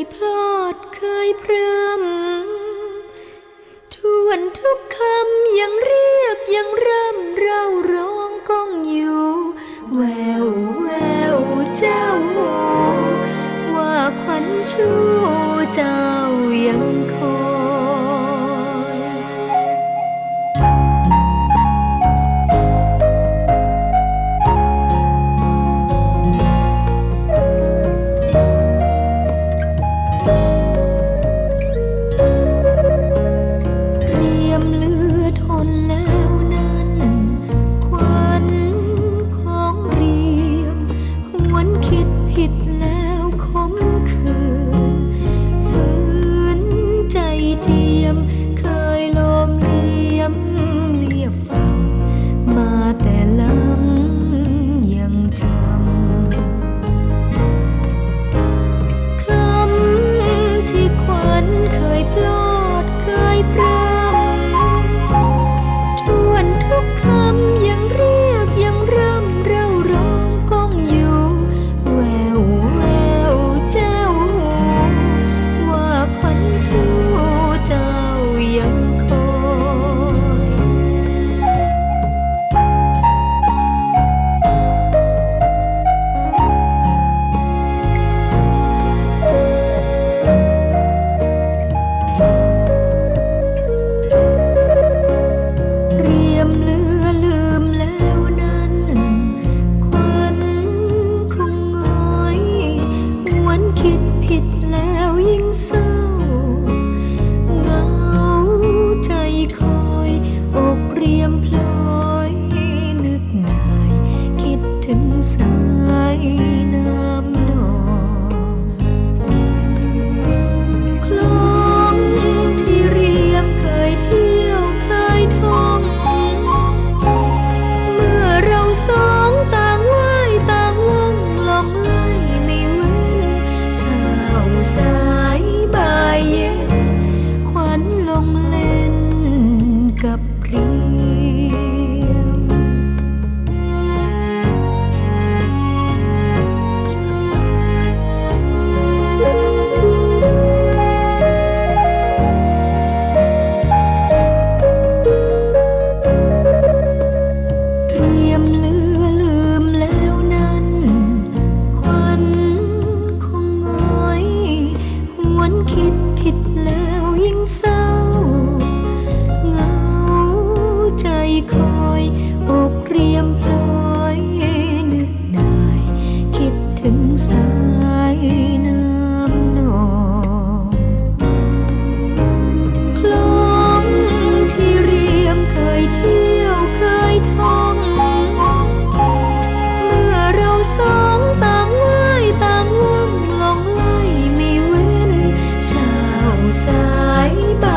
ยพลอดเคยพรำทวนทุกคำยังเรียกยังร่ำเราร้องก้องอยู่ แววแววเจ้า ว่าขวัญชูเจ้า คิดผิดแล้ว คิดผิดแล้วยิ่งเศร้าเหงาใจคอยอกเรียมพลอยนึกนาย คิดถึงสายน้ำายบ่ายเย็น ขวัญลงเล่นกับเรียมเรียมลื คิดผิดแล้วยิ่งเศร้าายไป